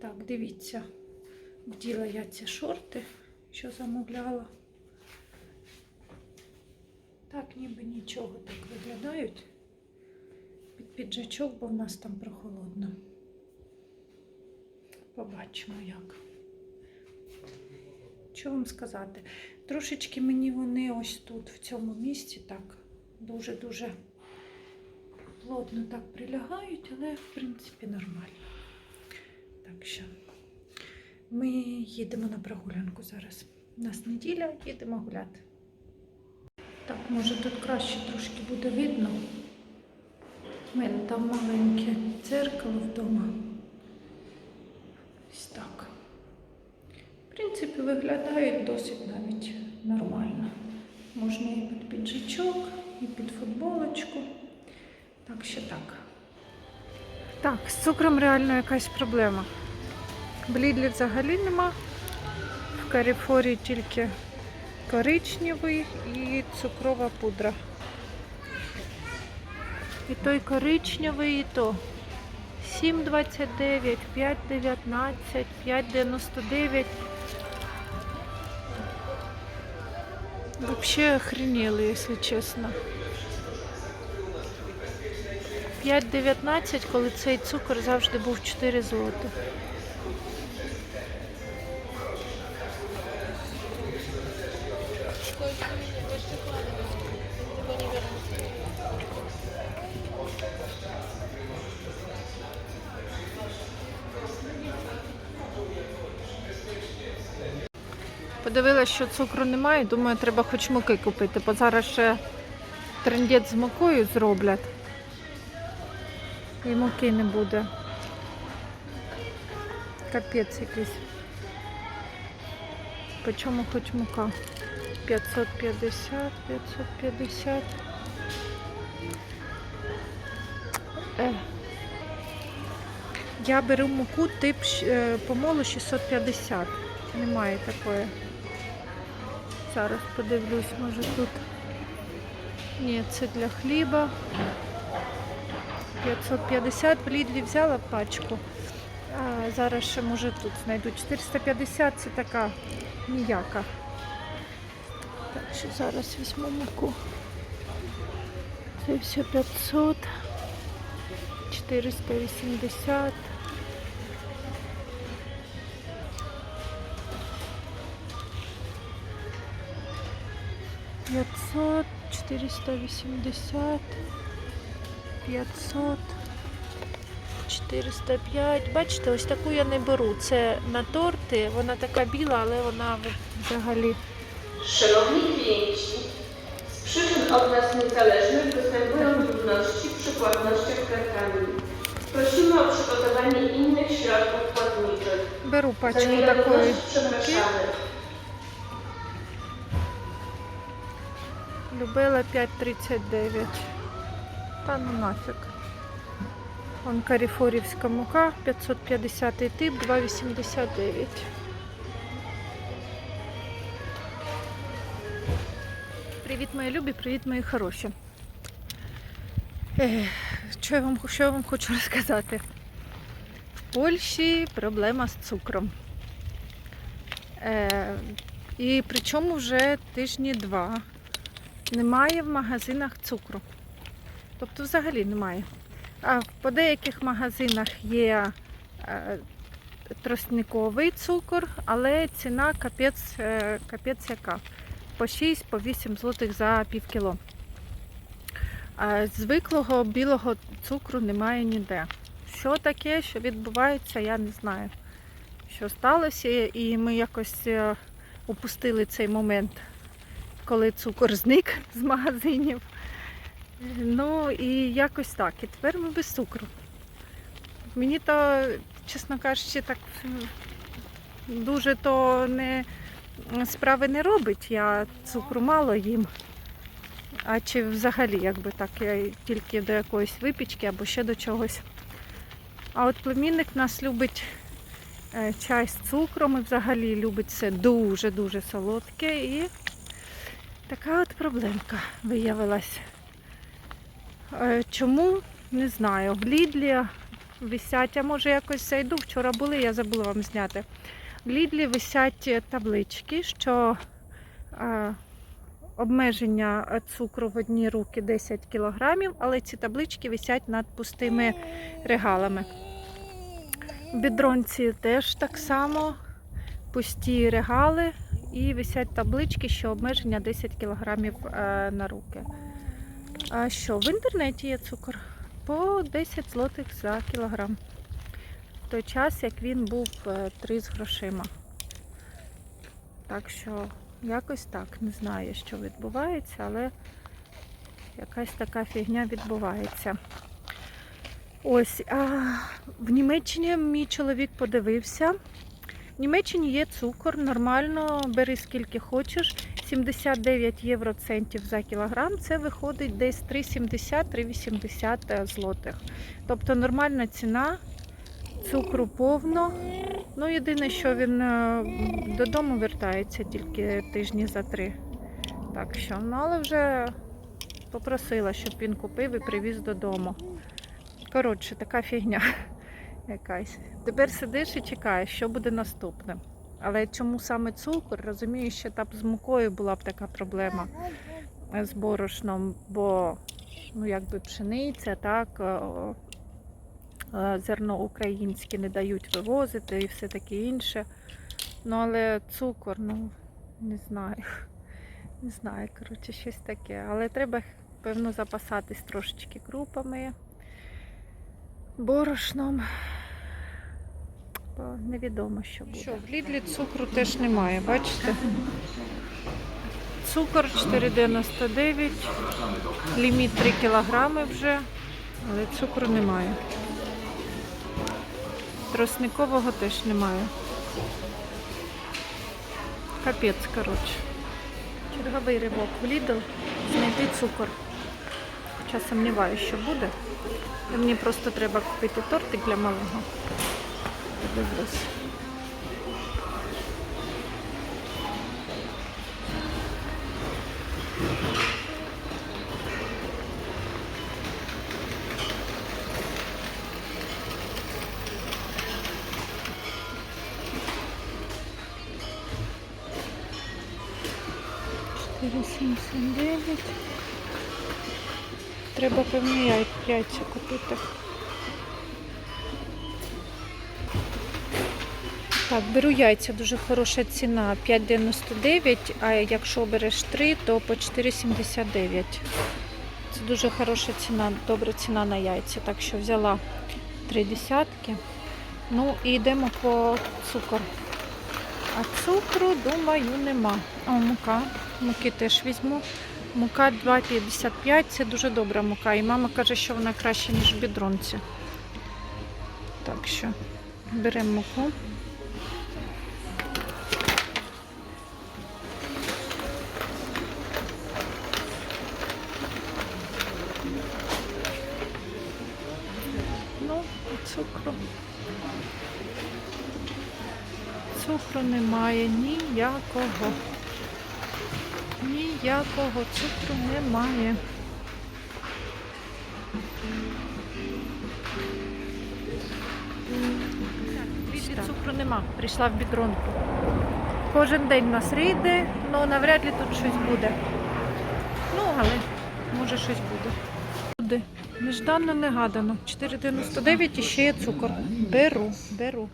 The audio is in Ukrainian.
Так, дивіться, вділа я ці шорти, що замовляла. Так, ніби нічого так виглядають. Під піджачок, бо в нас там прохолодно. Побачимо як. Що вам сказати? Трошечки мені вони ось тут, в цьому місці, так дуже-дуже плотно так прилягають, але в принципі нормально. Що ми їдемо на прогулянку зараз. У нас неділя, їдемо гуляти. Так, може тут краще трошки буде видно. У мене там маленьке дзеркало вдома. Ось так. В принципі, виглядають досить навіть нормально. Можна і під піджачок, і під футболочку. Так що так. Так, з цукром реально якась проблема. В Лідлі взагалі нема. В Каріфорі тільки коричневий і цукрова пудра. І той коричневий, і то 7,29, 5,19, 5,99. Вообще охренели, якщо чесно. 5,19, коли цей цукор завжди був 4 злоти. Подивилася, що цукру немає, думаю, треба хоч муки купити, бо зараз ще трендець з мукою зроблять. І муки не буде. Капець якийсь. По чому хоч мука? 550, 550. Е. Я беру муку тип е, помолу 650. Немає такої. Зараз подивлюсь, може тут. Ні, це для хліба. 550 в Лідлі взяла пачку. А зараз ще може тут знайду. 450 це така ніяка. Так що зараз візьму муку. Це все 500. 480. Пятьсот, четыреста восемьдесят, п'ятсот, 405. Бачите, ось таку я не беру. Це на торти. Вона така біла, але вона взагалі. Szanowni klienci, z przyczyn od nas niezależnych występują trudności przy płatnościach kartami. Prosimy o przygotowanie innych środków płatniczych. Беру пачку такої. przepraszamy. Любила 5,39. Та ну нафіг. Вон каріфорівська мука, 550 тип, 2,89. Привіт, мої любі, привіт, мої хороші. Що, я вам, що я вам хочу розказати? В Польщі проблема з цукром. Е, і причому вже тижні два немає в магазинах цукру. Тобто взагалі немає. А по деяких магазинах є е, тростниковий цукор, але ціна капець, е, капець яка. По 6 по 8 злотих за пів кіло. Звиклого білого цукру немає ніде. Що таке, що відбувається, я не знаю. Що сталося, і ми якось е, упустили цей момент коли цукор зник з магазинів. Ну і якось так. І тепер ми без цукру. Мені то, чесно кажучи, так дуже то не справи не робить. Я цукру мало їм. А чи взагалі, якби так, я тільки до якоїсь випічки або ще до чогось. А от племінник нас любить е, чай з цукром і взагалі любить все дуже-дуже солодке. І Така от проблемка виявилась. Е, Чому? Не знаю. В Лідлі висять, а може якось зайду. Вчора були, я забула вам зняти. В Лідлі висять таблички, що е, обмеження цукру в одні руки 10 кілограмів, але ці таблички висять над пустими регалами. В бідронці теж так само пусті регали і висять таблички, що обмеження 10 кілограмів е, на руки. А що, в інтернеті є цукор по 10 злотих за кілограм. В той час, як він був е, 3 з грошима. Так що якось так, не знаю, що відбувається, але якась така фігня відбувається. Ось, а в Німеччині мій чоловік подивився. Німеччині є цукор, нормально, бери скільки хочеш. 79 євроцентів за кілограм. Це виходить десь 3,70-3,80 злотих. Тобто нормальна ціна, цукру повно. Ну, єдине, що він е, додому вертається тільки тижні за три. Так що, ну але вже попросила, щоб він купив і привіз додому. Коротше, така фігня якась. Тепер сидиш і чекаєш, що буде наступним. Але чому саме цукор? Розумію, що там з мукою була б така проблема е, з борошном, бо ну, якби пшениця, так, е, е, зерно українське не дають вивозити і все таке інше. Ну, але цукор, ну, не знаю. Не знаю, коротше, щось таке. Але треба, певно, запасатись трошечки крупами, борошном. Бо невідомо, що буде. Що, в Лідлі цукру теж немає, бачите? Цукор 4,99, ліміт 3 кілограми вже, але цукру немає. Тросникового теж немає. Капець, коротше. Черговий ривок в Лідл знайти цукор. Хоча сумніваюся, що буде. Мені просто треба купити тортик для малого. Подивлюсь. Треба певні яй- яйця купити. Так, беру яйця, дуже хороша ціна. 5,99, а якщо береш 3, то по 4,79. Це дуже хороша ціна, добра ціна на яйця. Так що взяла три десятки. Ну і йдемо по цукор. А цукру, думаю, нема. О, мука. Муки теж візьму. Мука 2,55 це дуже добра мука. І мама каже, що вона краще, ніж в бідронці. Так що беремо муку. Цукру немає ніякого. Ніякого цукру немає. Більше цукру нема. Прийшла в бідронку. Кожен день в нас рейди, але навряд ли тут щось буде. Ну, але може щось буде. Буде. Нежданно, негадано. 4,99 і ще є цукор. Беру, беру.